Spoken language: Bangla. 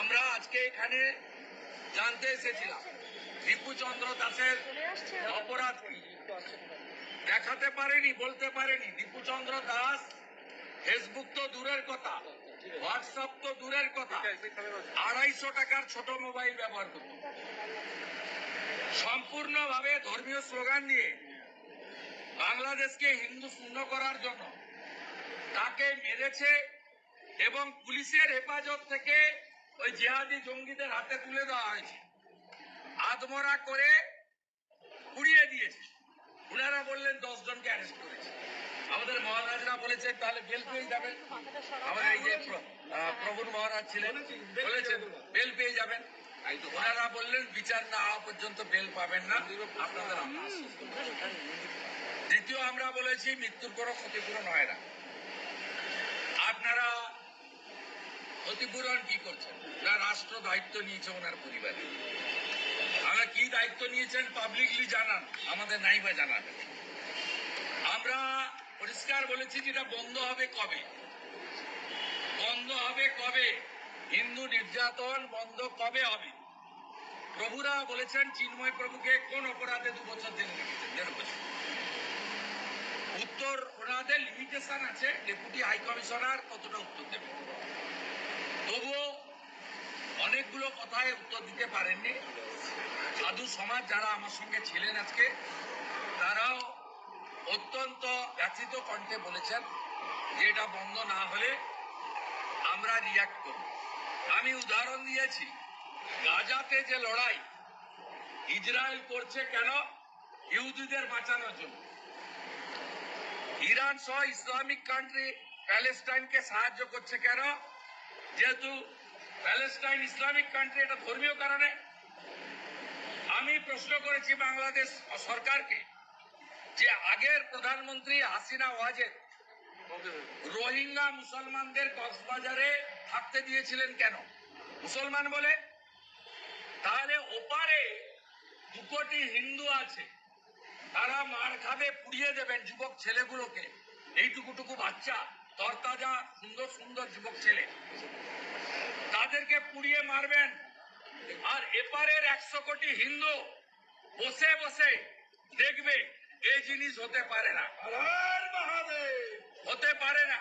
আমরা আজকে এখানে জানতে এসেছিলাম দীপুচন্দ্র দাসের অপরাধ কি? দেখাতে পারেনি, বলতে পারেনি। দীপুচন্দ্র দাস ফেসবুক তো দূরের কথা হোয়াটসঅ্যাপ তো দূরের কথা। আড়াইশো টাকার ছোট মোবাইল ব্যবহার করত। সম্পূর্ণভাবে ধর্মীয় স্লোগান নিয়ে বাংলাদেশকে হিন্দু শূন্য করার জন্য তাকে মেরেছে এবং পুলিশের হেফাজত থেকে ওই জিহাদি জঙ্গিদের হাতে তুলে দেওয়া হয়েছে। আদমরা করে পুড়িয়ে দিয়েছে। উনারা বললেন দশ জনকে অ্যারেস্ট করেছে। আমাদের মহারাজরা বলেছেন তাহলে বেল পেয়ে যাবেন। আমাদের এই যে প্র- আহ, প্রভুর মহারাজ ছিলেন বলেছেন বেল পেয়ে যাবেন। ওনারা বললেন বিচার না হওয়া পর্যন্ত বেল পাবেন না। আপনাদের। দ্বিতীয় আমরা বলেছি মৃত্যুর কোনো ক্ষতিপূরণ হয় না। আপনারা ক্ষতিপূরণ কি করছেন? না রাষ্ট্র দায়িত্ব নিয়েছে ওনার পরিবারে। আমরা কি দায়িত্ব নিয়েছেন পাবলিকলি জানান, আমাদের নাই বা জানাবেন আমরা পরিষ্কার বলেছি যেটা বন্ধ হবে কবে? বন্ধ হবে কবে? হিন্দু নির্যাতন বন্ধ কবে হবে? প্রভুরা বলেছেন চিন্ময় প্রভুকে কোন অপরাধে দু বছর জেলে ওনাদের লিমিটেশন আছে ডেপুটি হাই কমিশনার কতটা উত্তর দেবে। তবুও অনেকগুলো কথায় উত্তর দিতে পারেননি। সাধু সমাজ যারা আমার সঙ্গে ছিলেন আজকে, তারাও অত্যন্ত ব্যথিত কণ্ঠে বলেছেন যে এটা বন্ধ না হলে আমরা রিয়াক্ট করব। আমি উদাহরণ দিয়েছি, গাজাতে যে লড়াই, ইসরায়েল করছে কেন? ইহুদিদের বাঁচানোর জন্য। ইরান সহ ইসলামিক কান্ট্রি প্যালেস্টাইনকে সাহায্য করছে কেন যেহেতু প্যালেস্টাইন ইসলামিক কান্ট্রি এটা ধর্মীয় কারণে আমি প্রশ্ন করেছি বাংলাদেশ সরকারকে যে আগের প্রধানমন্ত্রী হাসিনা ওয়াজেদ রোহিঙ্গা মুসলমানদের কক্সবাজারে থাকতে দিয়েছিলেন কেন? মুসলমান বলে, তাহলে ওপারে দু কোটি হিন্দু আছে। তারা মার খাবে পুড়িয়ে দেবেন যুবক ছেলেগুলোকে। এইটুকুটুকু বাচ্চা তরতাজা সুন্দর সুন্দর যুবক ছেলে। তাদেরকে পুড়িয়ে মারবেন। আর এপারের একশো কোটি হিন্দু বসে বসে দেখবে এই জিনিস হতে পারে না। হতে পারে না।